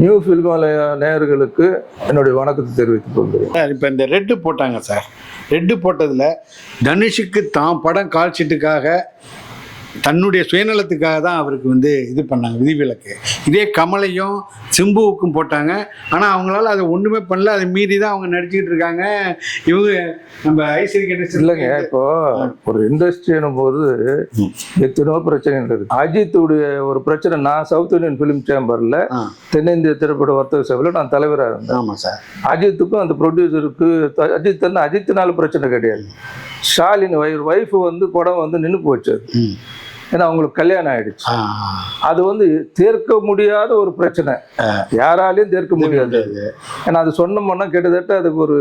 New film நேயர்களுக்கு என்னுடைய வணக்கத்தை தெரிவித்துக் கொள்கிறேன். சார் இப்போ இந்த ரெட்டு போட்டாங்க சார். ரெட்டு போட்டதில் தனுஷுக்கு தான் படம் கால்ஷீட்டுக்காக தன்னுடைய சுயநலத்துக்காக தான் அவருக்கு வந்து இது பண்ணாங்க விதிவிலக்கு. இதே கமலையும் சிம்புவுக்கும் போட்டாங்க. ஆனால் அவங்களால அதை ஒன்றுமே பண்ணல. அதை மீறி தான் அவங்க நடிச்சுக்கிட்டு இருக்காங்க. இவங்க நம்ம ஐஸ்வரி கணேசன் இல்லைங்க இப்போ ஒரு இண்டஸ்ட்ரினும் போது. எத்தனையோ பிரச்சனைகள் இருக்கு அஜித்துடைய ஒரு பிரச்சனை நான் சவுத் இந்தியன் ஃபிலிம் சேம்பர்ல தென்னிந்திய திரைப்பட வர்த்தக சபையில் நான் தலைவராக இருந்தேன். ஆமாம் சார். அஜித்துக்கும் அந்த ப்ரொடியூசருக்கு அஜித் வந்து அஜித்னால பிரச்சனை கிடையாது. ஸ்டாலின் ஒய்ஃப் வந்து படம் வந்து நின்று போச்சு அது. ஏன்னா அவங்களுக்கு கல்யாணம் ஆயிடுச்சு. அது வந்து தீர்க்க முடியாத ஒரு பிரச்சனை. யாராலையும் தீர்க்க முடியாது. ஏன்னா அது சொன்னோம்னா கிட்டத்தட்ட அதுக்கு ஒரு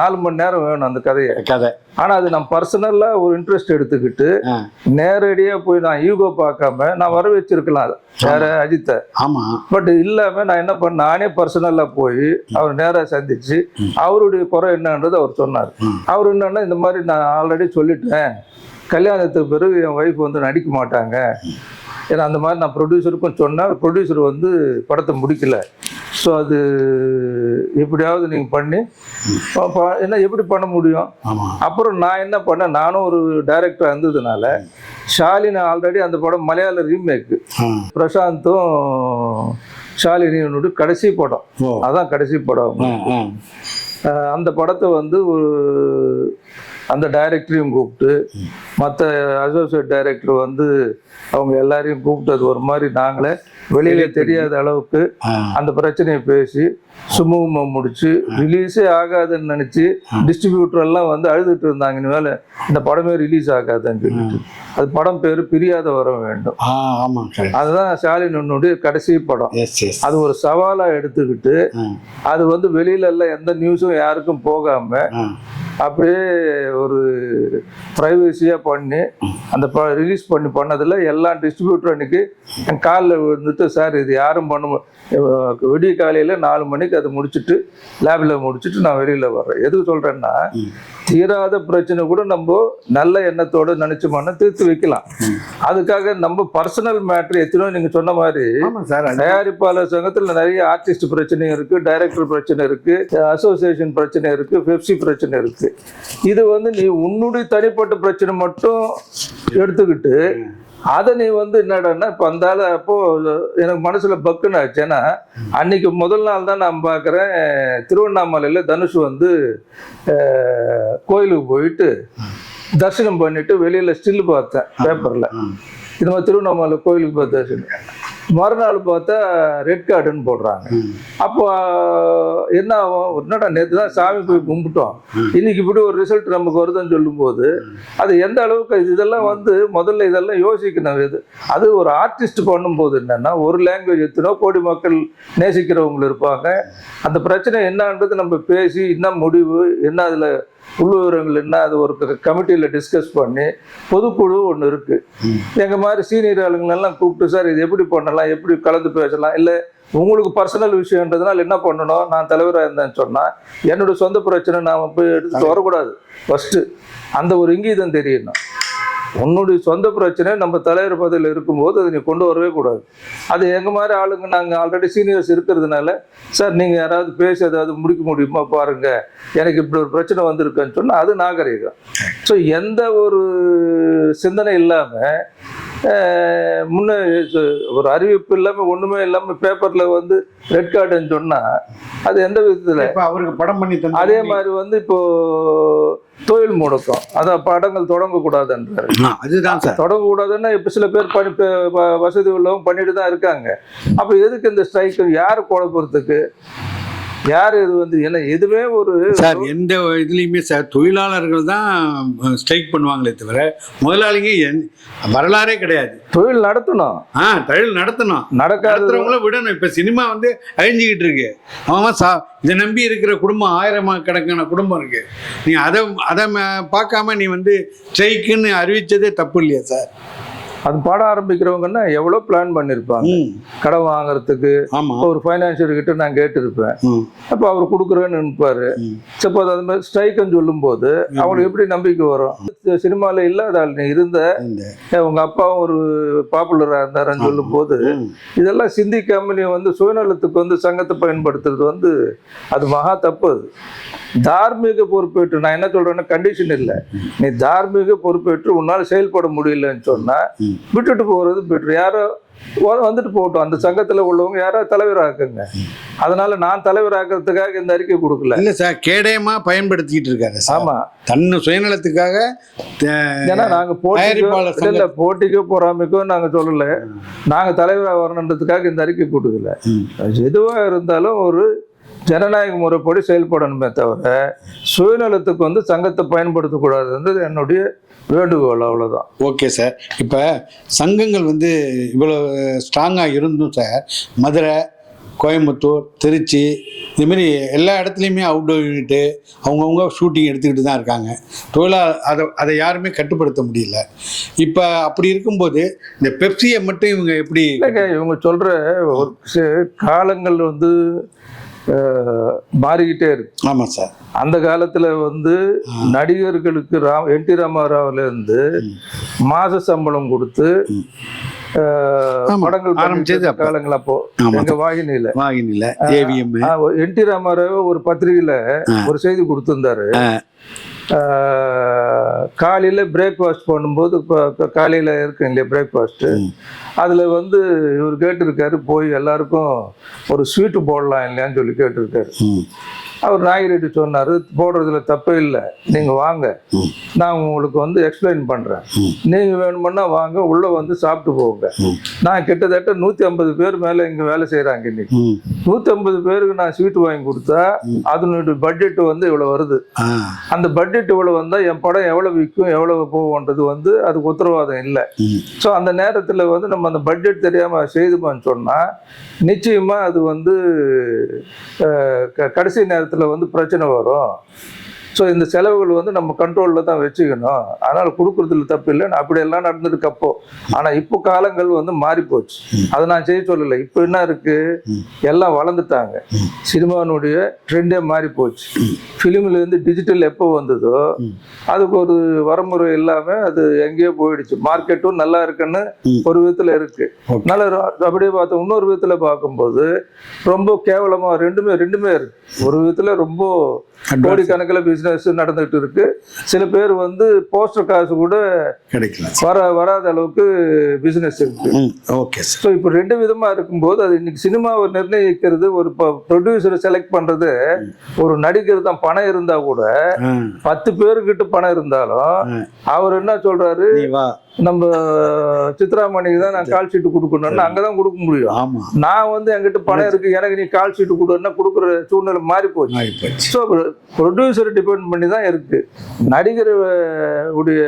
நாலு மணி நேரம் வேணும் அந்த கதையை. கதை. ஆனா அது நான் பர்சனலா ஒரு இன்ட்ரெஸ்ட் எடுத்துக்கிட்டு நேரடியா போய் நான் ஈகோ பார்க்காம நான் வர வச்சிருக்கலாம். வேற அஜித்தை. பட் இல்லாம நான் என்ன பண்ண நானே பர்சனலா போய் அவர் நேரா சந்திச்சு அவருடைய குறை என்னன்றது அவர் சொன்னார். அவர் என்னன்னா இந்த மாதிரி நான் ஆல்ரெடி சொல்லிட்டேன். கல்யாணத்துக்கு பிறகு என் ஒய்ஃப் வந்து நடிக்க மாட்டாங்க. ஏன்னா அந்த மாதிரி நான் ப்ரொடியூசருக்கும் சொன்னேன். ப்ரொடியூசர் வந்து படத்தை முடிக்கல. ஸோ அது எப்படியாவது நீங்கள் பண்ணி என்ன எப்படி பண்ண முடியும்? அப்புறம் நான் என்ன பண்ணேன்? நானும் ஒரு டைரக்டர் இருந்ததுனால ஷாலினி ஆல்ரெடி அந்த படம் மலையாள ரீமேக்கு பிரசாந்தும் ஷாலினியோட கடைசி படம். அதான் கடைசி படம். அந்த படத்தை வந்து ஒரு அந்த டைரக்டரையும் கூப்பிட்டு மற்ற அசோசியேட் டைரக்டர் வந்து அவங்க எல்லாரையும் கூப்பிட்டது ஒரு மாதிரி நாங்களே வெளியில தெரியாத அளவுக்கு அந்த பிரச்சனையை பேசி சுமூகமா முடிச்சு ரிலீஸே ஆகாதுன்னு நினைச்சு டிஸ்ட்ரிபியூட்டர் எல்லாம் வந்து அழுதுட்டு இருந்தாங்க. இனிமேல் இந்த படமே ரிலீஸ் ஆகாதுன்னு சொல்லிட்டு. அது படம் பேரு பிரியாத வர வேண்டும். அதுதான் ஸ்டாலினுடைய கடைசி படம். அது ஒரு சவாலா எடுத்துக்கிட்டு அது வந்து வெளியில எல்லாம் எந்த நியூஸும் யாருக்கும் போகாம அப்படியே ஒரு ப்ரைவசியாக பண்ணி அந்த ரிலீஸ் பண்ணி பண்ணதில் எல்லா டிஸ்ட்ரிபியூட்டர் அன்னைக்கு என் காலில் விழுந்துட்டு சார் இது யாரும் பண்ண விடிய காலையில் நாலு மணிக்கு அதை முடிச்சுட்டு லேபில் முடிச்சுட்டு நான் வெளியில் வர்றேன். எதுக்கு சொல்கிறேன்னா. தீராத பிரச்சனை கூட நம்ம நல்ல எண்ணத்தோட நினச்சோம்னா தீர்த்து வைக்கலாம். அதுக்காக நம்ம பர்சனல் மேட்ரு எத்தனையோ நீங்கள் சொன்ன மாதிரி தயாரிப்பாளர் சங்கத்தில் நிறைய ஆர்டிஸ்ட் பிரச்சனை இருக்கு டைரக்டர் பிரச்சனை இருக்கு அசோசியேஷன் பிரச்சனை இருக்கு பெப்சி பிரச்சனை இருக்கு. இது வந்து நீ உன்னுடைய தனிப்பட்ட பிரச்சனை மட்டும் எடுத்துக்கிட்டு அதை நீ வந்து என்னடான்னா இப்போ ஆளு அப்போ எனக்கு மனசுல பக்குன்னு ஆச்சு. ஏன்னா அன்னைக்கு முதல் நாள் தான் நான் பார்க்குறேன் திருவண்ணாமலையில் தனுஷ் வந்து கோயிலுக்கு போயிட்டு தரிசனம் பண்ணிட்டு வெளியில ஸ்டில் பார்த்தேன் பேப்பர்ல. இது மாதிரி திருவண்ணாமலை கோயிலுக்கு போய் தரிசனம். மறுநாள் பார்த்தா ரெட் கார்டுன்னு போடுறாங்க. அப்போ என்ன ஆகும்? என்னடா நேற்று தான் சாமி போய் கும்பிட்டோம். இன்னைக்கு இப்படி ஒரு ரிசல்ட் நமக்கு வருதுன்னு சொல்லும்போது அது எந்த அளவுக்கு இது- இதெல்லாம் வந்து முதல்ல இதெல்லாம் யோசிக்கணும். இது அது ஒரு ஆர்டிஸ்ட் பண்ணும்போது என்னன்னா ஒரு லாங்குவேஜ் எத்தனோ கோடி மக்கள் நேசிக்கிறவங்க இருப்பாங்க. அந்த பிரச்சனை என்னன்றது நம்ம பேசி என்ன முடிவு என்ன அதில் உள்ளுவிவரங்கள் என்ன அது ஒரு கமிட்டியில் டிஸ்கஸ் பண்ணி பொதுக்குழு ஒன்று இருக்கு. ம். எங்க மாதிரி சீனியர் ஆளுங்களெல்லாம் கூப்பிட்டு சார் இது எப்படி பண்ணலாம்? எப்படி கலந்து பேசலாம்? இல்லை உங்களுக்கு பர்சனல் விஷயன்றதுனால என்ன பண்ணணும்? நான் தலைவராக இருந்தேன்னு சொன்னா என்னோட சொந்த பிரச்சனை நாம போய் எடுத்துட்டு வரக்கூடாது. ஃபர்ஸ்ட் அந்த ஒரு இங்கீதம் தெரியணும். உன்னுடைய சொந்த பிரச்சனை நம்ம தலைவர் பதவியில் இருக்கும்போது அதை நீ கொண்டு வரவே கூடாது. அது எங்கள் மாதிரி ஆளுங்க? நாங்கள் ஆல்ரெடி சீனியர்ஸ் இருக்கிறதுனால சார் நீங்கள் யாராவது பேசி ஏதாவது முடிக்க முடியுமா பாருங்க. எனக்கு இப்படி ஒரு பிரச்சனை வந்திருக்குன்னு சொன்னால் அது நாகரிகம். ஸோ எந்த ஒரு சிந்தனை இல்லாமல் முன்ன ஒரு அறிவிப்பு இல்லாமல் ஒன்றுமே இல்லாமல் பேப்பரில் வந்து ரெட் கார்டுன்னு சொன்னால் அது எந்த விதத்தில்? இப்ப அவருக்கு படம் பண்ணி அதே மாதிரி வந்து இப்போ தொழில் முடக்கம். அதான் படங்கள் தொடங்கக்கூடாதுன்றாரு. அதுதான் சார். தொடங்கக்கூடாதுன்னா இப்போ சில பேர் பணி வசதி உள்ளவங்க பண்ணிட்டு தான் இருக்காங்க. அப்போ எதுக்கு இந்த ஸ்ட்ரைக் யார் குழப்பறதுக்கு யார் இது வந்து? ஏன்னா எதுவுமே ஒரு சார் எந்த இதுலேயுமே சார் தொழிலாளர்கள் தான் ஸ்ட்ரைக் பண்ணுவாங்களே தவிர முதலாளிங்க எந் வரலாறே கிடையாது. தொழில் நடத்தணும். ஆ தொழில் நடத்தணும். நடக்காத நடத்துறவங்கள விடணும். இப்போ சினிமா வந்து அழிஞ்சிக்கிட்டு இருக்கு. அவன் சா இதை நம்பி இருக்கிற குடும்பம் ஆயிரம் கணக்கான குடும்பம் இருக்கு. நீ அதை அதை பார்க்காம நீ வந்து ஸ்ட்ரைக்குன்னு அறிவிச்சதே தப்பு இல்லையா சார்? அது பாட ஆரம்பிக்கிறவங்கன்னா எவ்வளோ பிளான் பண்ணியிருப்பாங்க ம். கடன் வாங்குறதுக்கு ஒரு ஃபைனான்சியர் கிட்ட நான் கேட்டிருப்பேன். அப்போ அவர் கொடுக்குறேன்னு நினைப்பாரு. சப்போஸ் அது மாதிரி ஸ்ட்ரைக்குன்னு சொல்லும்போது அவங்களுக்கு எப்படி நம்பிக்கை வரும்? சினிமாவில் இல்லாத இருந்த உங்க அப்பாவும் ஒரு பாப்புலராக இருந்தாருன்னு சொல்லும்போது ம். இதெல்லாம் சிந்திக்காம நீ வந்து சுயநலத்துக்கு வந்து சங்கத்தை பயன்படுத்துறது வந்து அது மகா தப்பு அது. தார்மீக பொறுப்பேற்று நான் என்ன சொல்றேன்னா கண்டிஷன் இல்லை. நீ தார்மீக பொறுப்பேற்று உன்னால் செயல்பட முடியலன்னு சொன்னா. விட்டுட்டு போறது பெட்ரு. யாரோ வந்துட்டு போகட்டும். அந்த சங்கத்துல உள்ளவங்க யாரோ தலைவராக்குங்க. அதனால நான் தலைவராக்கிறதுக்காக இந்த அறிக்கை கொடுக்கல. இல்ல சார் கேடயமா பயன்படுத்திக்கிட்டு இருக்காரு சார். ஆமா. தன்னு சுயநலத்துக்காக ஏன்னா நாங்க போட்டிக்கோ தயாரிப்பாளர் இல்ல, போட்டிக்கோ பொறாமைக்கோ நாங்க சொல்லல. நாங்க தலைவராக வரணுன்றதுக்காக இந்த அறிக்கை கொடுக்கல. ம். எதுவா இருந்தாலும் ஒரு ஜனநாயக முறைப்படி செயல்படணுமே தவிர சுயநலத்துக்கு வந்து சங்கத்தை பயன்படுத்தக்கூடாதுன்றது என்னுடைய வேண்டுகோள் அவ்வளவுதான். ஓகே சார் இப்போ சங்கங்கள் வந்து இவ்வளோ ஸ்ட்ராங்காக இருந்தும் சார் மதுரை கோயம்புத்தூர் திருச்சி இதுமாரி எல்லா இடத்துலையுமே அவுட்டோர் யூனிட்டு அவங்கவுங்க ஷூட்டிங் எடுத்துக்கிட்டு தான் இருக்காங்க. தொழிலாளர் அதை அதை யாருமே கட்டுப்படுத்த முடியல. இப்போ அப்படி இருக்கும்போது இந்த பெப்சியை மட்டும் இவங்க எப்படி இவங்க சொல்ற ஒரு காலங்கள் வந்து மாறிக்கிட்டே இருக்கு. ஆமாம் சார். அந்த காலத்துல வந்து நடிகர்களுக்கு ராம் என் டி ராமாராவுல இருந்து மாச சம்பளம் கொடுத்து ஆமா. படங்கள் ஆரம்பிச்சது. காலங்கள் அப்போ ஆமா. எங்க வாகினியில. ஏவிஎம் என் டி ராமாராவ் ஒரு பத்திரிகையில ஒரு செய்தி கொடுத்திருந்தாரு. காலையில பிரேக்ஃபாஸ்ட் பண்ணும்போது இப்போ காலையில இருக்கு இல்லையா பிரேக்ஃபாஸ்ட் அதுல வந்து இவர் கேட்டிருக்காரு போய் எல்லாருக்கும் ஒரு ஸ்வீட்டு போடலாம் இல்லையான்னு சொல்லி கேட்டிருக்காரு. அவர் நாயகிரெட்டி சொன்னாரு போடுறதுல தப்பே இல்லை நீங்க வாங்க. நான் உங்களுக்கு வந்து எக்ஸ்பிளைன் பண்றேன். ம். நீங்க வேணுமுன்னா வாங்க உள்ள வந்து சாப்பிட்டு போங்க. நான் கிட்டத்தட்ட நூத்தி ஐம்பது பேர் மேல இங்க வேலை செய்யறாங்க இன்னைக்கு. நூத்தி ஐம்பது பேருக்கு நான் ஸ்வீட் வாங்கி கொடுத்தா அதனுடைய பட்ஜெட் வந்து இவ்வளவு வருது. அந்த பட்ஜெட் இவ்வளவு வந்தா என் படம் எவ்வளவு விற்கும் எவ்வளவு போகும்ன்றது வந்து அதுக்கு உத்தரவாதம் இல்லை. ஸோ அந்த நேரத்தில் வந்து நம்ம அந்த பட்ஜெட் தெரியாமல் செய்துமான்னு சொன்னால் நிச்சயமாக அது வந்து கடைசி நேரத்தில் வந்து பிரச்சனை வரும். ஸோ இந்த செலவுகள் வந்து நம்ம கண்ட்ரோலில் தான் வச்சுக்கணும். அதனால் கொடுக்குறதுல தப்பு இல்லை அப்படியெல்லாம் நடந்திருக்கு அப்போ. ஆனால் இப்போ காலங்கள் வந்து மாறி போச்சு. அதை நான் செய்ய சொல்லலை. இப்போ என்ன இருக்குது எல்லாம் வளர்ந்துட்டாங்க. சினிமானுடைய ட்ரெண்டே மாறி போச்சு. ஃபிலிம்லேருந்து டிஜிட்டல் எப்போ வந்ததோ அதுக்கு ஒரு வரமுறை இல்லாமல் அது எங்கேயோ போயிடுச்சு. மார்க்கெட்டும் நல்லா இருக்குன்னு. ஒரு விதத்தில் இருக்கு. நல்லா அப்படியே பார்த்தோம் இன்னொரு விதத்தில் பார்க்கும்போது ரொம்ப கேவலமா ரெண்டுமே ரெண்டுமே இருக்கு. ஒரு விதத்துல ரொம்ப கோடிக்கணக்கில் பிசினஸ் நடந்துட்டு இருக்கு. சில பேர் வந்து போஸ்டர் காசு கூட கிடைக்கல. வர வராத அளவுக்கு பிசினஸ் இருக்கு. Okay sir. ஸோ இப்போ ரெண்டு விதமா இருக்கும்போது அது இன்னைக்கு சினிமாவை நிர்ணயிக்கிறது ஒரு ப்ரொடியூசரை செலக்ட் பண்றது ஒரு நடிகர் தான் பணம் இருந்தா கூட பத்து பேருக்கிட்ட பணம் இருந்தாலும் அவர் என்ன சொல்றாரு? நம்ம சித்ராமணிக்கு தான் நான் கால் ஷீட் கொடுக்கணும்னு அங்கதான் கொடுக்க முடியும். ஆமா. நான் வந்து என்கிட்ட பணம் இருக்கு எனக்கு நீ கால் ஷீட் கொடுன்னா கொடுக்குற சூழ்நிலை மாறி போச்சு. ஸோ ப்ரொடியூசரை டிபெண்ட் பண்ணி தான் இருக்கு. நடிகர் உடைய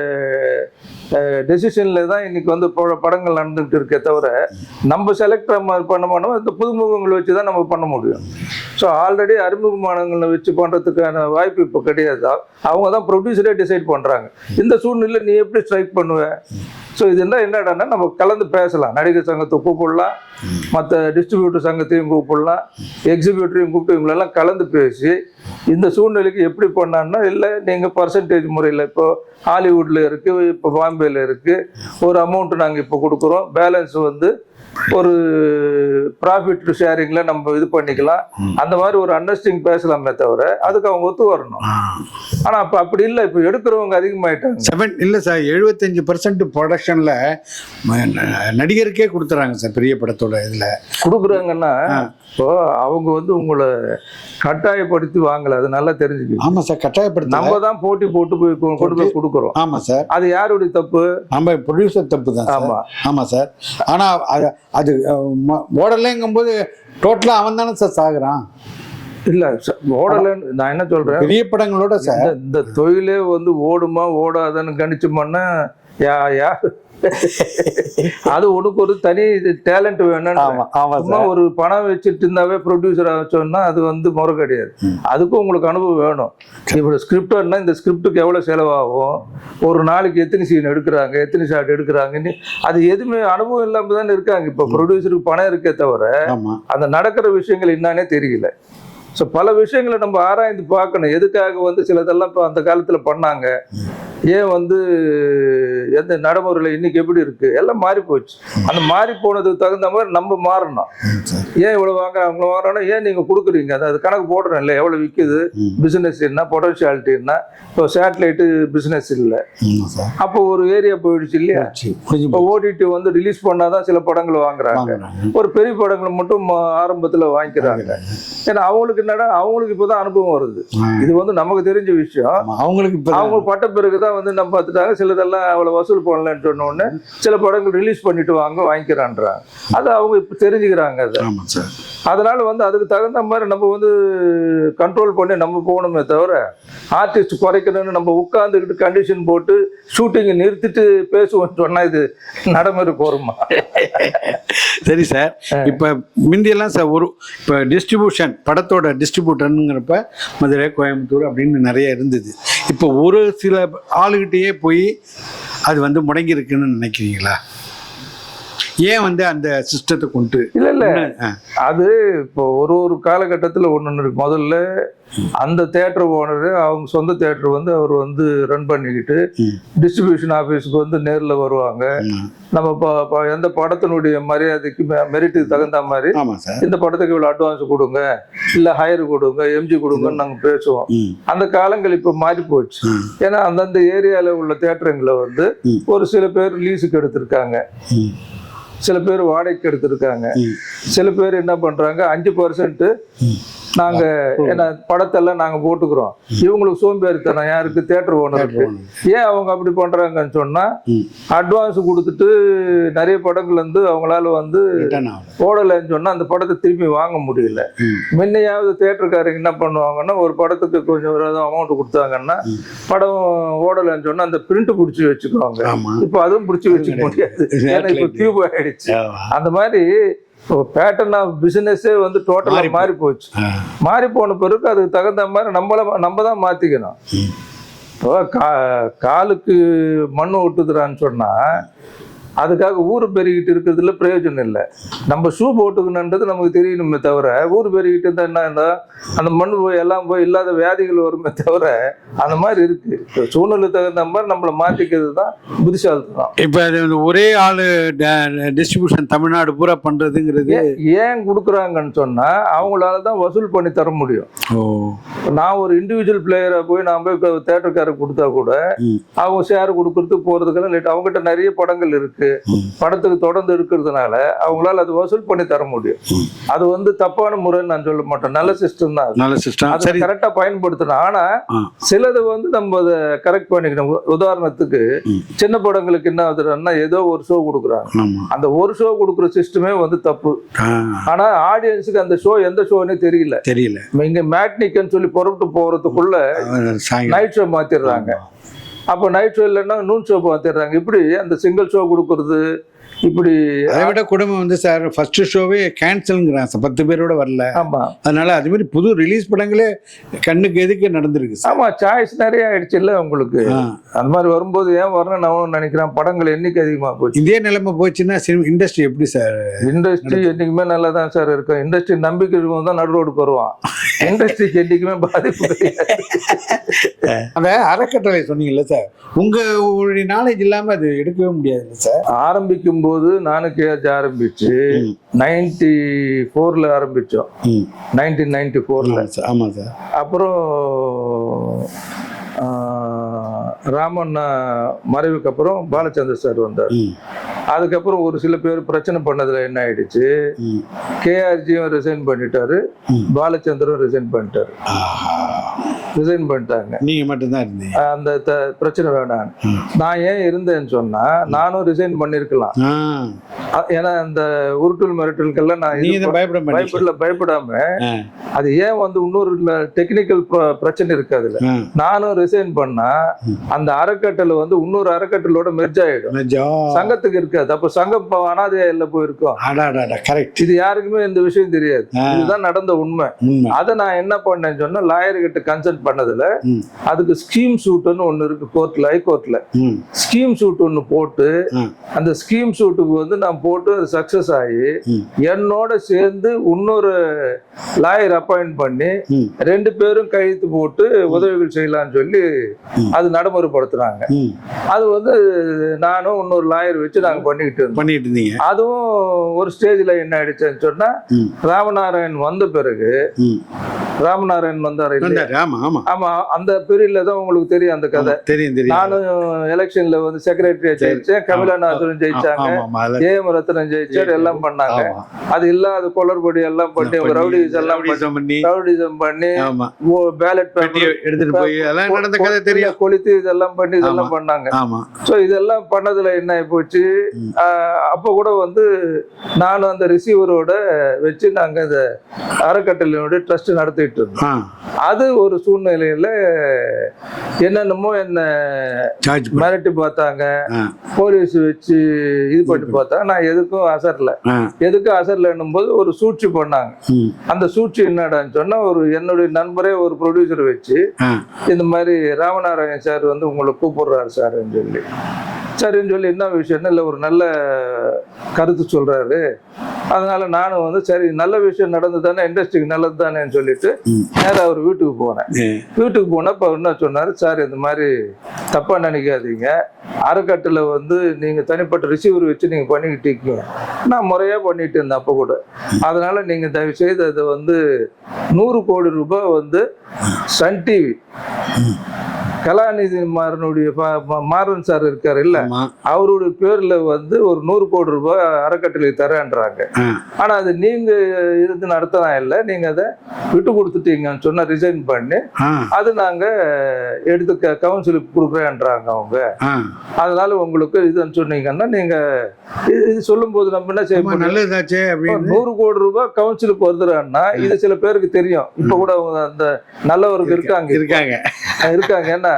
டெசிஷனில் தான் இன்னைக்கு வந்து ப- படங்கள் நடந்துகிட்டு இருக்கே தவிர நம்ம செலக்ட் பண்ண மாட்டோம் இந்த புதுமுகங்களை வச்சு தான் நம்ம பண்ண முடியும். ஸோ ஆல்ரெடி அறிமுகமானவங்களை வச்சு பண்ணுறதுக்கான வாய்ப்பு இப்போ கிடையாது? அவங்க தான் ப்ரொடியூசரே டிசைட் பண்ணுறாங்க இந்த சூழ்நிலை நீ எப்படி ஸ்ட்ரைக் பண்ணுவ? ஸோ இது என்ன என்னடான்னா நம்ம கலந்து பேசலாம். நடிகர் சங்கத்தை கூப்பிடலாம். மற்ற டிஸ்ட்ரிபியூட்டர் சங்கத்தையும் கூப்பிடலாம். எக்ஸிபியூட்டரையும் கூப்பிட்டு இவங்களெல்லாம் கலந்து பேசி இந்த சூழ்நிலைக்கு எப்படி பண்ணான்னா இல்லை நீங்கள் பர்சன்டேஜ் முறையில் இப்போ ஹாலிவுட்டில் இருக்குது இப்போ பாம்பேயில் இருக்குது ஒரு அமௌண்ட் நாங்கள் இப்போ கொடுக்குறோம். பேலன்ஸ் வந்து ஒரு ப்ராஃபிட் ஷேரிங்கில் நம்ம இது பண்ணிக்கலாம். அந்த மாதிரி ஒரு அண்டர்ஸ்டிங் பேசலாமே தவிர அதுக்கு அவங்க ஒத்து வரணும். ஆனால் அப்போ அப்படி இல்லை. இப்போ எடுக்கிறவங்க அதிகமாயிட்டாங்க. செவன் இல்லை சார் எழுபத்தஞ்சு பர்சன்ட் ப்ரொடக்ஷனில் நடிகருக்கே கொடுத்துறாங்க சார் பெரிய படத்தோட இதில். கொடுக்குறாங்கன்னா இப்போ அவங்க வந்து உங்களை கட்டாயப்படுத்தி வாங்கல. அது நல்லா தெரிஞ்சுக்கணும் ஆமாம் சார் கட்டாயப்படுத்த நம்ம தான் போட்டி போட்டு போய் கொண்டு போய் கொடுக்குறோம். ஆமாம் சார் அது யாருடைய தப்பு? நம்ம ப்ரொடியூசர் தப்பு தான் சார் ஆமா. ஆமாம் சார் ஆனால் அது அது ஓடலைங்கும்போது டோட்டலாக அவன் தானே சார் சாகுறான். இல்ல ஓடலன்னு நான் என்ன சொல்றேன்? பெரிய படங்களோட சார். இந்த- தொழிலே வந்து ஓடுமா ஓடாதுன்னு கணிச்சோம்னா யா யார் அது உனக்கு ஒரு தனி டேலண்ட் வேணும் ஒரு பணம் வச்சுட்டு இருந்தாவே ப்ரொடியூசர் ஆச்சோம்னா அது வந்து முறை கிடையாது. அதுக்கும் உங்களுக்கு அனுபவம் வேணும். இப்போ ஸ்கிரிப்டர்னா இந்த ஸ்கிரிப்டுக்கு எவ்வளோ செலவாகும்? ஒரு நாளைக்கு எத்தனை சீன் எடுக்கிறாங்க எத்தனை ஷாட் எடுக்கிறாங்கன்னு அது எதுவுமே அனுபவம் இல்லாமல் தானே இருக்காங்க. இப்போ ப்ரொடியூசருக்கு பணம் இருக்கே தவிர அந்த நடக்கிற விஷயங்கள் என்னன்னே தெரியல. ஸோ பல விஷயங்களை நம்ம ஆராய்ந்து பார்க்கணும். எதுக்காக வந்து சிலதெல்லாம் இப்போ அந்த காலத்தில் பண்ணாங்க? ஏன் வந்து எந்த நடைமுறையில் இன்னைக்கு எப்படி இருக்கு? எல்லாம் மாறி போச்சு. அந்த மாறி போனதுக்கு தகுந்த மாதிரி நம்ம மாறணும். ஏன் இவ்வளோ வாங்க அவங்க வாங்குறோன்னா ஏன் நீங்கள் கொடுக்குறீங்க? அது அது கணக்கு போடுறோம் இல்லை எவ்வளோ விற்குது. பிஸ்னஸ் என்ன? பொட்டன்ஷியாலிட்டி என்ன? இப்போ சேட்டலைட்டு பிஸ்னஸ் இல்லை. அப்போ ஒரு ஏரியா போயிடுச்சு இல்லையா? இப்போ ஓடிடி வந்து ரிலீஸ் பண்ணாதான் சில படங்கள் வாங்குறாங்க. ஒரு பெரிய படங்களை மட்டும் ஆரம்பத்துல வாங்கிக்கிறாங்க. ஏன்னா அவங்களுக்கு என்னடா அவங்களுக்கு இப்போதான் அனுபவம் வருது. இது வந்து நமக்கு தெரிஞ்ச விஷயம். அவங்களுக்கு இப்ப அவங்க பட்ட பிறகுதான் வந்து நம்ம பார்த்துட்டாங்க சிலதெல்லாம் அவ்வளவு வசூல் பண்ணலன்னு சொன்ன சில படங்கள் ரிலீஸ் பண்ணிட்டு வாங்க வாங்கிக்கிறான்றாங்க. அது அவங்க இப்ப தெரிஞ்சுக்கிறாங்க அதை. ஆமாம் சார். அதனால வந்து அதுக்கு தகுந்த மாதிரி நம்ம வந்து கண்ட்ரோல் பண்ணி நம்ம போகணுமே தவிர ஆர்டிஸ்ட் குறைக்கணும்னு நம்ம உட்காந்துக்கிட்டு கண்டிஷன் போட்டு ஷூட்டிங்கை நிறுத்திட்டு பேசுவோம்னு சொன்னா இது நடைமுறை போருமா சரி சார் இப்போ முந்தியெல்லாம் சார் ஒரு இப்போ டிஸ்ட்ரிபியூஷன் படத்தோட டிஸ்ட்ரிபியூட்டருங்கிறப்ப மதுரை கோயம்புத்தூர் அப்படின்னு நிறைய இருந்தது. இப்போ ஒரு சில ஆளுகிட்டயே போய் அது வந்து முடங்கி இருக்குன்னு நினைக்கிறீங்களா? ஏன் வந்து அந்த சிஸ்டத்தை கொண்டு இல்ல இல்ல. அது இப்போ ஒரு ஒரு காலகட்டத்தில் ஒன்று இருக்கு. முதல்ல அந்த தேட்டர் ஓனர் அவங்க சொந்த தேட்டர் வந்து அவர் வந்து ரன் பண்ணிக்கிட்டு டிஸ்ட்ரிபியூஷன் ஆஃபீஸுக்கு வந்து நேரில் வருவாங்க. நம்ம எந்த படத்தினுடைய மரியாதைக்கு மெரிட்டுக்கு தகுந்த மாதிரி இந்த படத்துக்கு இவ்வளோ அட்வான்ஸ் கொடுங்க இல்லை ஹையர் கொடுங்க எம்ஜி கொடுங்கன்னு நாங்கள் பேசுவோம். அந்த காலங்கள் இப்போ மாறி போச்சு. ஏன்னா அந்தந்த ஏரியாவில் உள்ள தேட்டருங்களை வந்து. ஒரு சில பேர் லீஸுக்கு எடுத்திருக்காங்க. சில பேர் வாடகைக்கு எடுத்திருக்காங்க சில பேர் என்ன பண்றாங்க அஞ்சு பர்சன்ட் ம். நாங்க ஏன்னா படத்தெல்லாம் நாங்க போட்டுக்கிறோம். இவங்களுக்கு சோம்பேறித்தனம் யாருக்கு தேட்டர் ஓனருக்கு ஏன் அவங்க அப்படி பண்றாங்கன்னு சொன்னா. அட்வான்ஸ் கொடுத்துட்டு நிறைய படங்கள் வந்து அவங்களால வந்து. ஓடலைன்னு சொன்னா அந்த படத்தை திரும்பி வாங்க முடியல. முன்னையாவது தேட்டருக்காரங்க என்ன பண்ணுவாங்கன்னா ஒரு படத்துக்கு கொஞ்சம் அமௌண்ட் கொடுத்தாங்கன்னா. படம் ஓடலைன்னு சொன்னா அந்த பிரிண்ட் பிடிச்சி வச்சுக்குவாங்க. இப்போ அதுவும் பிடிச்சி வச்சுக்க முடியாது. ஏன்னா இப்போ டியூப் ஆயிடுச்சு. அந்த மாதிரி பேட்டர்ன் ஆஃப் பிசினஸே வந்து டோட்டலா மாறி போச்சு. மாறி போன பிறகு அதுக்கு தகுந்த மாதிரி நம்மள நம்ம தான் மாத்திக்கணும். ம், இப்போ கா காலுக்கு மண் ஒட்டுதுறான்னு சொன்னா அதுக்காக ஊர் பெருகிட்டு இருக்கிறதுல பிரயோஜனம் இல்லை. நம்ம ஷூ போட்டுக்கணுன்றது நமக்கு தெரியணுமே தவிர ஊர் பெருகிட்டு இருந்தா என்ன இருந்தா அந்த மண் போய் எல்லாம் போய் இல்லாத வியாதிகள் வருமே தவிர அந்த மாதிரி இருக்கு. சூழ்நிலை தகுந்த மாதிரி நம்மளை மாத்திக்கிறது தான் புத்திசாலித்தனம். இப்ப அது ஒரே ஆளு டிஸ்ட்ரிபியூஷன் தமிழ்நாடு பூரா பண்றதுங்கிறது ஏன் கொடுக்குறாங்கன்னு சொன்னா அவங்களால தான் வசூல் பண்ணி தர முடியும். நான் ஒரு இண்டிவிஜுவல் பிளேயரை போய் நான் போய் தேட்டருக்காரருக்கு கொடுத்தா கூட அவங்க ஷேர் கொடுக்கறதுக்கு போறதுக்கெல்லாம் லேட் அவங்ககிட்ட நிறைய படங்கள் இருக்கு. ம், படத்துக்கு தொடர்ந்து இருக்கிறதுனால அவங்களால அது வசூல் பண்ணி தர முடியும். அது வந்து தப்பான முறைன்னு நான் சொல்ல மாட்டேன். நல்ல சிஸ்டம் தான் நல்ல சிஸ்டம் அதை சரி. கரெக்டா பயன்படுத்தணும். ஆனா. சிலது வந்து நம்ம அதை கரெக்ட் பண்ணிக்கணும். உதாரணத்துக்கு. சின்ன படங்களுக்கு என்ன ஆகுதுன்னா ஏதோ ஒரு ஷோ கொடுக்குறாங்க. அந்த ஒரு ஷோ கொடுக்குற சிஸ்டமே வந்து தப்பு. ஆனா ஆடியன்ஸுக்கு அந்த ஷோ எந்த ஷோன்னே தெரியல. தெரியல. இங்க மேட்னிக்குன்னு சொல்லி புறப்பட்டு போறதுக்குள்ள நைட் ஷோ மாத்திடுறாங்க. அப்போ நைட் ஷோ இல்லைன்னா நூன் ஷோ மாத்திடுறாங்க இப்படி அந்த சிங்கிள் ஷோ கொடுக்கறது இப்படி அதை விட குடும்பம் வந்து சார் ஃபர்ஸ்ட் ஷோவே கேன்சல்ங்கிறாங்க சார். பத்து பேரோட வரல. ஆமா. அதனால அது மாதிரி புது ரிலீஸ் படங்களே கண்ணுக்கு எதுக்கு நடந்திருக்கு சார்? ஆமா சாய்ஸ் நிறைய ஆயிடுச்சு இல்ல உங்களுக்கு. அந்த மாதிரி வரும்போது ஏன் வரணும் நான் நினைக்கிறேன். படங்கள் எண்ணிக்கை அதிகமா போச்சு. இதே நிலைமை போச்சுன்னா சினிமா இண்டஸ்ட்ரி எப்படி சார்? இண்டஸ்ட்ரி என்னைக்குமே நல்லா தான் சார் இருக்கும். இண்டஸ்ட்ரி நம்பிக்கை தான் நடு ரோடுக்கு வருவான். இண்டஸ்ட்ரிக்கு என்னைக்குமே பாதிப்பு அந்த அறக்கட்டளை சொன்னீங்கல்ல சார் உங்க நாலேஜ் இல்லாம அது எடுக்கவே முடியாதுல்ல சார்? ஆரம்பிக்கும் போது நானும் கேஜ் ஆரம்பிச்சு. நைன்டி ஃபோர்ல ஆரம்பிச்சோம். ம். நைன்டீன் நைன்டி ஃபோர்ல ஆமா சார். அப்புறம் ராமண்ணா மறைவுக்கு அப்புறம் பாலச்சந்தர் சார் வந்தார். அதுக்கப்புறம் ஒரு சில பேர் பிரச்சனை பண்ணதுல என்ன ஆயிடுச்சு. கேஆர்ஜியும் ரிசைன் பண்ணிட்டாரு ம். பாலச்சந்தரும் ரிசைன் பண்ணிட்டாரு. ரிசைன் பண்ணிட்டாங்க. நீங்க மட்டும்தான் இருந்தீங்க. அந்த பிரச்சனை வேணாம். நான் ஏன் இருந்தேன்னு சொன்னா நானும் ரிசைன் பண்ணிருக்கலாம். ஏன்னா இந்த உருட்டல் மிரட்டலுக்கெல்லாம் நான் பயப்பட பயப்படாம அது ஏன் வந்து இன்னொரு டெக்னிக்கல் பிரச்சனை இருக்கு அதுல. நானும் ரிசைன் பண்ணா அந்த அறக்கட்டளை வந்து இன்னொரு அறக்கட்டளோட மெர்ஜ் ஆயிடும். சங்கத்துக்கு இருக்காது. அப்ப சங்கம் அனாதையா இல்ல போயிருக்கோம். இது யாருக்குமே இந்த விஷயம் தெரியாது. இதுதான் நடந்த உண்மை. உண்மை. அதை நான் என்ன பண்ணேன்னு சொன்னா லாயர் கிட்ட கன்சல்ட் பண்ணதுல ம், அதுக்கு ஸ்கீம் சூட்டுன்னு ஒண்ணு இருக்கு கோர்ட்ல ஹைகோர்ட்ல ஸ்கீம் சூட் ஒண்ணு போட்டு அந்த ஸ்கீம் சூட்டுக்கு வந்து நான் போட்டு அது சக்சஸ் ஆகி என்னோட சேர்ந்து இன்னொரு லாயர் அப்பாயிண்ட் பண்ணி ரெண்டு பேரும் கையெழுத்து போட்டு உதவிகள் செய்யலாம்னு சொல்லி. அது நடைமுறைப்படுத்துனாங்க ம். அது வந்து நானும் இன்னொரு லாயர் வச்சு நாங்க பண்ணிக்கிட்டு பண்ணிட்டு இருந்தீங்க. அதுவும் ஒரு ஸ்டேஜ்ல என்ன ஆயிடுச்சுன்னு சொன்னா ராமநாராயண் வந்த பிறகு. ராமநாராயண் வந்தார் இல்லையா? ஆமா. அந்த பீரியட்ல தான் உங்களுக்கு தெரியும் அந்த கதை. தெரியும் தெரியும். நானும் எலெக்ஷன்ல வந்து செக்ரட்டரியா ஜெயிச்சேன் கமலாநாதன் ஜெயிச்சாங்க. ஏஎம் ரத்னம் ஜெயிச்சார் எல்லாம் பண்ணாங்க. அது இல்லாத கொளறுபடி எல்லாம் பண்ணி ரவுடிஸ் எல்லாம் பண்ணி ரவுடிசம் பண்ணி. பேலட் பெட்டியை எடுத்துட்டு போய் அதெல்லாம் நடந்த கதை தெரியும். கொளுத்தி இதெல்லாம் பண்ணி இதெல்லாம் பண்ணாங்க. ஸோ இதெல்லாம் பண்ணதுல என்ன போச்சு அப்போ கூட வந்து நானும் அந்த ரிசீவரோட வச்சு நாங்க இந்த அறக்கட்டளையோட ட்ரஸ்ட் நடத்திட்டு இருந்தோம். அது ஒரு சூழ்நிலையில என்னென்னமோ என்ன மிரட்டி பார்த்தாங்க. போலீஸ் வச்சு இது பண்ணி பார்த்தா நான் எதுக்கும் அசரல. எதுக்கும் அசரலன்னும் போது ஒரு சூழ்ச்சி பண்ணாங்க. அந்த சூழ்ச்சி என்னடான்னு சொன்னா ஒரு என்னுடைய நண்பரே ஒரு ப்ரொடியூசர் வச்சு இந்த மாதிரி ராமநாராயணன் சார் வந்து உங்களை கூப்பிடுறாரு சார்ன்னு சொல்லி. சரின்னு சொல்லி என்ன விஷயம்னு இல்லை ஒரு நல்ல கருத்து சொல்றாரு. அதனால நானும் வந்து சரி நல்ல விஷயம் நடந்து தானே இண்டஸ்ட்ரிக்கு நல்லது தானேன்னு சொல்லிட்டு. நேராக அவர் வீட்டுக்கு போனேன். வீட்டுக்கு போனப்ப அவர் என்ன சொன்னார்? சார் இந்த மாதிரி தப்பா நினைக்காதீங்க. அறக்கட்டில் வந்து நீங்க தனிப்பட்ட ரிசீவர் வச்சு நீங்க பண்ணிக்கிட்டு இருக்கீங்க. நான் முறையா பண்ணிட்டு இருந்தேன் அப்போ கூட. அதனால நீங்க தயவு செய்து அதை வந்து நூறு கோடி ரூபாய் வந்து சன் டிவி கலாநிதி மாறனுடைய மாறன் சார் இருக்காரு இல்ல? அவருடைய பேர்ல வந்து ஒரு நூறு கோடி ரூபாய் அறக்கட்டளை தரேன்றாங்க. ஆனா அது நீங்க இருந்து நடத்தலாம் இல்லை. நீங்க அதை விட்டு கொடுத்துட்டீங்கன்னு சொன்னா ரிசைன் பண்ணி. அது நாங்க எடுத்து கவுன்சிலுக்கு கொடுக்குறேன்றாங்க அவங்க. அதனால உங்களுக்கு இதுன்னு சொன்னீங்கன்னா நீங்க இது இது சொல்லும்போது நம்ம என்ன செய்ய ஆமா, முடியும்? நல்லதாச்சே நூறு கோடி ரூபாய் கவுன்சிலுக்கு வருதுறான்னா இது சில பேருக்கு தெரியும். இப்ப கூட அவங்க அந்த நல்லவருக்கு இருக்காங்க. இருக்காங்க. இருக்காங்க. ஏன்னா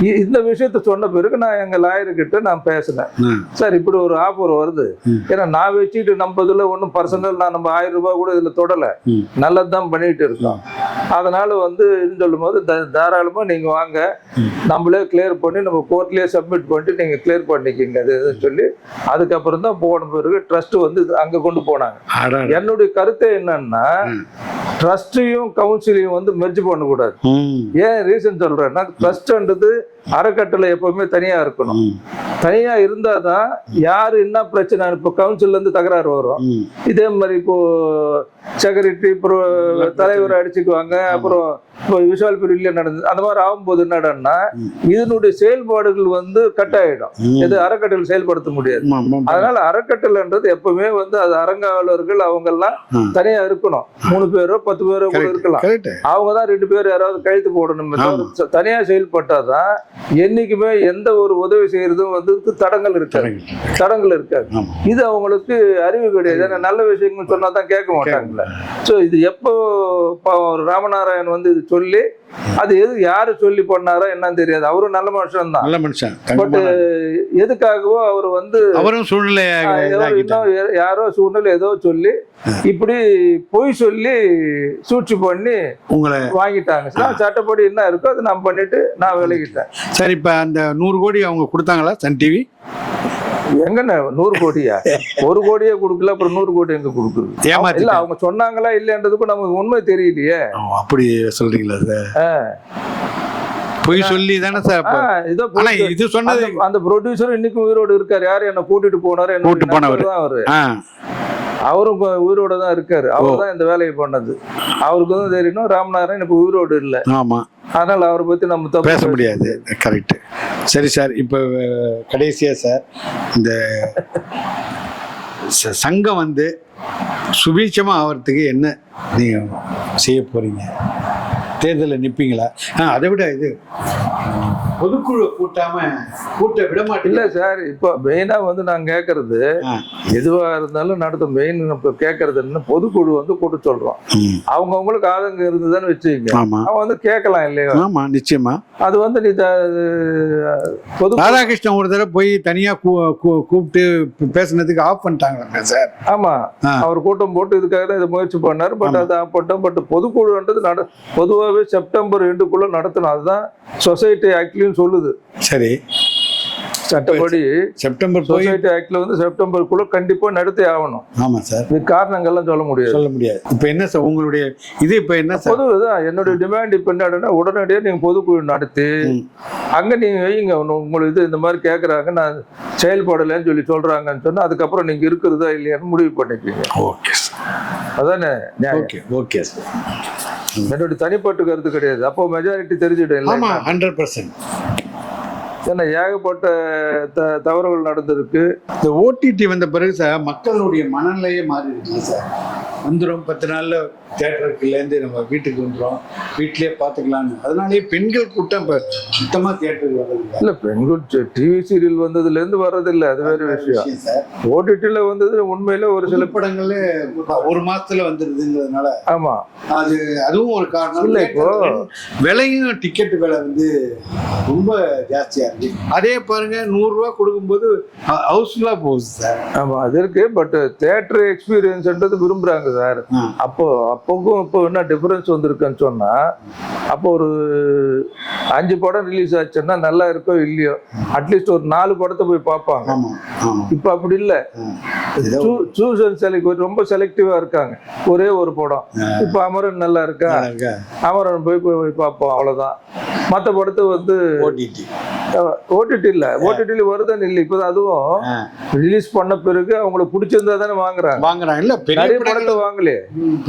இ- இந்த விஷயத்த சொன்ன பிறகு நான் எங்க லாயர் கிட்ட நான் பேசினேன். சார் இப்படி ஒரு ஆஃபர் வருது. ஏன்னா நான் வச்சுட்டு நம்ம இதுல ஒன்றும் பர்சனல் நான் நம்ம ஆயிரம் ரூபாய் கூட இதுல தொடல. ம். நல்லது தான் பண்ணிட்டு இருக்கோம். அதனால வந்து சொல்லும் போது தாராளமா நீங்க வாங்க. நம்மளே கிளியர் பண்ணி நம்ம கோர்ட்லயே சப்மிட் பண்ணிட்டு நீங்க கிளியர் பண்ணிக்கிங்க. அது சொல்லி அதுக்கப்புறம் தான் போன பிறகு ட்ரஸ்ட் வந்து அங்க கொண்டு போனாங்க. என்னுடைய கருத்து என்னன்னா. ட்ரஸ்டையும் கவுன்சிலையும் வந்து மெர்ஜ் பண்ணக்கூடாது. ஏன் ரீசன் சொல்றேன்னா ட்ரஸ்ட்ன்றது அறக்கட்டளை எப்பவுமே தனியா இருக்கணும் தனியா இருந்தாதான் யாரு என்ன பிரச்சனை இப்போ கவுன்சில்ல இருந்து தகராறு வரும். இதே மாதிரி இப்போ செக்ரட்டரி அப்புறம் தலைவர் அடிச்சுக்குவாங்க அப்புறம் இப்போ விஷால் பிரிவில நடந்தது அந்த மாதிரி ஆகும்போது என்னடான்னா. இதனுடைய செயல்பாடுகள் வந்து கட் ஆயிடும். இது அறக்கட்டளை செயல்படுத்த முடியாது. அதனால அறக்கட்டளைன்றது எப்பவுமே வந்து அது அரங்காவலர்கள் அவங்க எல்லாம் ம். தனியா இருக்கணும் மூணு பேரோ பத்து பேரோ கூட. இருக்கலாம் அவங்க தான் ரெண்டு பேர் யாராவது கழுத்து போடணும் ஆமா. தனியா செயல்பட்டாதான் என்னைக்குமே எந்த ஒரு உதவி செய்யறதும் வந்து தடங்கள் இருக்காது. தடங்கள் இருக்காது. இது அவங்களுக்கு அறிவு கிடையாது. ஏன்னா நல்ல விஷயங்கள் சொன்னா தான் கேட்க மாட்டாங்கல்ல ஸோ இது எப்போ ராமநாராயண் வந்து இது சொல்லி அது எது யாரு சொல்லி பண்ணாரோ என்னன்னு தெரியாது. அவரும் நல்ல மனுஷன் தான் நல்ல மனுஷன். பட். எதுக்காகவோ அவர் வந்து அவரும் சூழ்நிலை யாரோ சூழ்நிலை ஏதோ சொல்லி இப்படி பொய் சொல்லி சூழ்ச்சி பண்ணி உங்களை வாங்கிட்டாங்க. நான் சட்டப்படி என்ன இருக்கோ அதை நான் பண்ணிட்டு நான் விலகிட்டேன். சரி இப்ப அந்த நூறு கோடி அவங்க கொடுத்தாங்களா சன் டிவி? எங்கண்ணே? நூறு கோடியா? ஒரு கோடியே கொடுக்கல அப்புறம் நூறு கோடி எங்க கொடுக்குறது இல்ல அவங்க சொன்னாங்களா இல்லைன்றதுக்கும் நமக்கு உண்மை தெரியலையே. அப்படி சொல்றீங்களா சார்? பொய் சொல்லி தானே சார் இதோ சொன்னது அந்த- அந்த ப்ரொடியூசர் இன்னைக்கும் உயிரோடு இருக்காரு. யாரு என்ன கூட்டிட்டு போனாரு என்ன கூட்டிட்டு போனவரு. தான் அவரு. அவரும் உயிரோட தான் இருக்காரு. அவர் தான் இந்த வேலையை பண்ணது. அவருக்கு வந்து தெரியணும் ராமநாதன் இப்ப உயிரோடு இல்ல. ஆமா. அதனால் அவரை பற்றி நம்ம பேச முடியாது. கரெக்டு சரி சார் இப்போ கடைசியாக சார் இந்த ச- சங்கம் வந்து சுபீட்சமாக ஆகிறதுக்கு என்ன நீங்கள் செய்ய போகிறீங்க தேர்தலில் நிற்பீங்களா ஆ அதை விட இது பொதுக்குழு கூட்டாம கூட்ட விட மாட்டீங்க இல்ல சார் இப்போ மெயினா வந்து நான் கேட்கறது ஆ. எதுவா இருந்தாலும் நடத்த மெயின் இப்போ கேட்கறது என்ன பொதுக்குழு வந்து கூட்ட சொல்றோம். ம். அவங்கவுங்களுக்கு ஆதங்கம் இருந்ததுன்னு வச்சுக்கங்க. அவன் வந்து கேட்கலாம் இல்லையா? ஆமா நிச்சயமா. அது வந்து நீ பொது ராதாகிருஷ்ணன் ஒரு தடவை போய் தனியா கூ- கூ- கூப்பிட்டு பேசுனதுக்கு ஆஃப் பண்ணிட்டாங்க சார். ஆமா. அவர் கூட்டம் போட்டு இதுக்காக தான் இதை முயற்சி பண்ணாரு. பட் அது ஆப்பட்டோம் பட் பொதுக்குழுன்றது நட பொதுவாகவே செப்டம்பர் ரெண்டுக்குள்ள நடத்தணும். அதுதான் சொசைட்டி ஆக்ட்லயும் சொல்லுது. சரி. சட்டப்படி செப்டம்பர் சொசைட்டி ஆக்ட்ல வந்து செப்டம்பருக்குள்ள கண்டிப்பா நடத்தி ஆகணும். ஆமா சார். இது காரணங்கள்லாம் சொல்ல முடியாது. சொல்ல முடியாது. இப்போ என்ன சார் உங்களுடைய இது இப்போ என்ன பொது என்னுடைய டிமாண்ட் இப்போ என்னன்னா உடனடியாக நீங்க பொதுக்குழு நடத்தி. அங்க நீங்க வைங்க. உங்க- உங்களுக்கு இது இந்த மாதிரி கேட்குறாங்க நான் செயல்படலைன்னு சொல்லி சொல்றாங்கன்னு சொன்னா அதுக்கப்புறம் நீங்க இருக்கிறதா இல்லையான்னு முடிவு பண்ணிப்பீங்க ஓகே அதானே. Okay okay sir. என்னுடைய தனிப்பட்ட கருத்து கிடையாது. அப்போ மெஜாரிட்டி தெரிஞ்சிடும் இல்லை ஹண்ட்ரட் பர்சன்ட் ஏன்னா ஏகப்பட்ட த தவறுகள் நடந்திருக்கு. இந்த ஓடிடி வந்த பிறகு சார் மக்களுடைய மனநிலையே மாறி இருக்குல்ல சார். வந்துடும் பத்து நாள்ல தேட்டருக்குலேருந்து நம்ம வீட்டுக்கு வந்துடும் வீட்டிலேயே பார்த்துக்கலான்னு அதனாலேயே பெண்கள் கூட்டம் இப்போ சுத்தமாக தேட்டருக்கு வர்றதில்ல. இல்ல பெண்கள் டிவி சீரியல் வந்ததுல இருந்து வர்றதில்ல. அது வேற விஷயம். சார். ஓடிடில வந்தது உண்மையில ஒரு சில படங்கள்ல ஒரு மாசத்துல வந்துடுதுங்கிறதுனால ஆமா. அது அதுவும் ஒரு காரணம். இல்ல, இப்போ- விலையும் டிக்கெட் விலை வந்து ரொம்ப ஜாஸ்தியா இருக்கு. அதே பாருங்க நூறு ரூபா கொடுக்கும்போது ஹவுஸ்ஃபுல்லா போகுது சார். ஆமா அது இருக்கு. பட் தேட்டர் எக்ஸ்பீரியன்ஸ்ன்றது விரும்புறாங்க சார். அப்போ அப்போக்கும் இப்போ என்ன டிஃபரன்ஸ் வந்திருக்குன்னு சொன்னா அப்போ ஒரு அஞ்சு படம் ரிலீஸ் ஆச்சுன்னா நல்லா இருக்கோ இல்லையோ அட்லீஸ்ட் ஒரு நாலு படத்தை போய் பார்ப்பாங்க. இப்போ அப்படி இல்லை. சூஸ் அண்ட் செலக்ட் ரொம்ப செலக்டிவா இருக்காங்க. ஒரே ஒரு படம். இப்போ அமரன் நல்லா இருக்கா? இருக்கா? அமரன் போய் போய் போய் பார்ப்போம் அவ்வளவுதான். மற்ற படத்தை வந்து ஓடிடி ஓடிடி இல்ல. ஓடிடில வருதுன்னு இல்லை. இப்போ அதுவும் ரிலீஸ் பண்ண பிறகு அவங்களுக்கு பிடிச்சிருந்தா தானே வாங்குறாங்க. வாங்குறாங்க. இல்ல பெரிய படங்கள் வாங்கலையே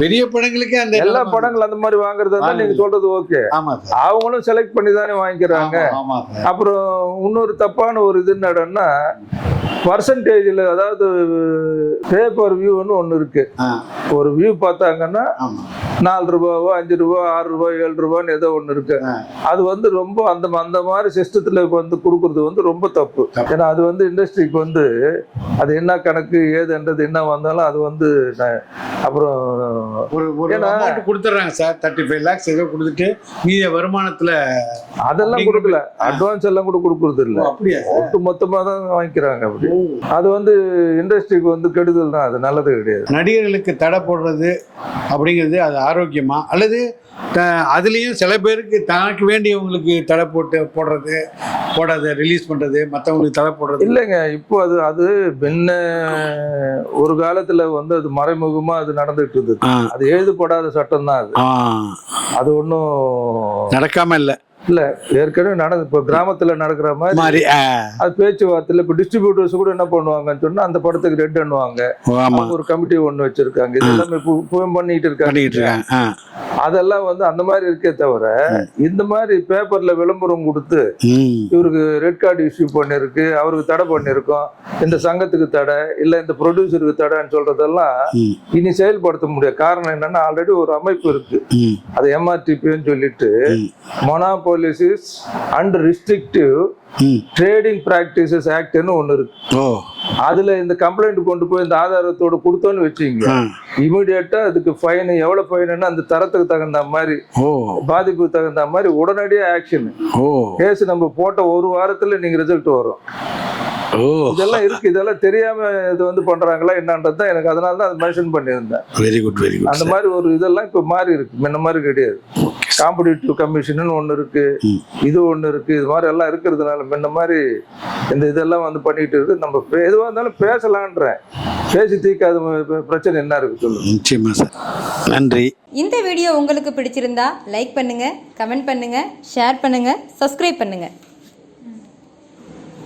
பெரிய படங்களுக்கே அந்த எல்லா. படங்கள் அந்த மாதிரி வாங்குறதா தான் நீங்க சொல்றது ஓகே. அவங்களும் செலக்ட் பண்ணி தானே வாங்கிக்கிறாங்க. அப்புறம் இன்னொரு தப்பான ஒரு இது என்னடன்னா பர்சன்டேஜில் அதாவது பேப்பர் வியூன்னு ஒன்று இருக்கு. ஒரு வியூ பார்த்தாங்கன்னா நாலு ரூபாவோ அஞ்சு ரூபா ஆறு ரூபாய் ஏழு ரூபான்னு ஏதோ ஒன்று இருக்கு. அது வந்து ரொம்ப அந்த அந்த மாதிரி சிஸ்டத்தில் வந்து கொடுக்கறது வந்து ரொம்ப தப்பு. ஏன்னா அது வந்து இண்டஸ்ட்ரிக்கு வந்து அது என்ன கணக்கு ஏதுன்றது என்ன வந்தாலும் அது வந்து அப்புறம் ஒரு ஒரு அமௌண்ட் கொடுத்துட்றாங்க சார் தேர்ட்டி ஃபைவ் லேக்ஸ் ஏதோ கொடுத்துட்டு மீதிய வருமானத்துல அதெல்லாம் கொடுக்கல. அட்வான்ஸ் எல்லாம் கூட கொடுக்கறது இல்ல. அப்படியா ஒட்டு மொத்தமாக தான் வாங்கிக்கிறாங்க அப்படி. அது வந்து இண்டஸ்ட்ரிக்கு வந்து கெடுதல் தான் அது நல்லது கிடையாது. நடிகர்களுக்கு தடை போடுறது அப்படிங்கிறது அது ஆரோக்கியமா? அல்லது த- அதுலேயும் சில பேருக்கு தனக்கு வேண்டியவங்களுக்கு தடை போட்டு போடுறது போடாத ரிலீஸ் பண்றது மற்றவங்களுக்கு தடை போடுறது. இல்லைங்க இப்போ அது அது முன்ன ஒரு காலத்துல வந்து அது மறைமுகமா அது நடந்துட்டு இருந்தது. அது எழுதப்படாத சட்டம் தான் அது அது ஒன்றும் நடக்காம இல்ல. இல்ல ஏற்கனவே நடந்து இப்போ கிராமத்துல நடக்கிற மாதிரி அது பேச்சுவார்த்தையில் இப்போ டிஸ்ட்ரிபியூட்டர்ஸ் கூட என்ன பண்ணுவாங்கன்னு சொன்னா அந்த படத்துக்கு ரெட் பண்ணுவாங்க ஒரு கமிட்டி ஒன்று வச்சிருக்காங்க. இது எல்லாமே இப்போ இப்பவும் பண்ணிட்டு இருக்காங்க. அதெல்லாம் வந்து அந்த மாதிரி இருக்கே தவிர இந்த மாதிரி பேப்பர்ல விளம்பரம் கொடுத்து இவருக்கு ரெட் கார்டு இஷ்யூ பண்ணிருக்கு அவருக்கு தடை பண்ணியிருக்கோம் இந்த சங்கத்துக்கு தடை இல்லை இந்த ப்ரொடியூசருக்கு தடைன்னு சொல்றதெல்லாம் இனி செயல்படுத்த முடியாது. காரணம் என்னன்னா ஆல்ரெடி ஒரு அமைப்பு இருக்கு. அது எம்ஆர்டிபின்னு சொல்லிட்டு ம், monopolies and restrictive. Trading practices ஆக்ட்னு ஒன்று இருக்கு. அதுல இந்த கம்ப்ளைண்ட் கொண்டு போய் இந்த ஆதாரத்தோட கொடுத்தோன்னு வச்சுங்க. இமீடியட்டா அதுக்கு ஃபைன் எவ்வளவு ஃபைன்னு அந்த தரத்துக்கு தகுந்த மாதிரி பாதிப்புக்கு தகுந்த மாதிரி உடனடியா ஆக்ஷன் கேஸ் நம்ம போட்ட ஒரு வாரத்துல நீங்க ரிசல்ட் வரும். இதெல்லாம் இருக்கு. இதெல்லாம் தெரியாம இது வந்து பண்றாங்களா என்னன்றது தான் எனக்கு. அதனால தான் அது மென்ஷன் பண்ணியிருந்தேன். வெரி குட் வெரி குட் அந்த மாதிரி ஒரு இதெல்லாம் இப்போ மாறி இருக்கு. முன்ன மாதிரி கிடையாது. காம்படிட்டிவ் கமிஷன் ஒன்று இருக்கு. இது ஒன்று இருக்கு. இது மாதிரி எல்லாம் இருக்கிறதுனால முன்ன மாதிரி இந்த இதெல்லாம் வந்து பண்ணிட்டு இருக்கு. நம்ம பே- எதுவா இருந்தாலும் பேசலான்றேன். பேசி தீர்க்காத பிரச்சனை என்ன இருக்கு சொல்லுங்க. நிச்சயமா சார் நன்றி. இந்த வீடியோ உங்களுக்கு பிடிச்சிருந்தா லைக் பண்ணுங்க கமெண்ட் பண்ணுங்க ஷேர் பண்ணுங்க சப்ஸ்கிரைப் பண்ணுங்க.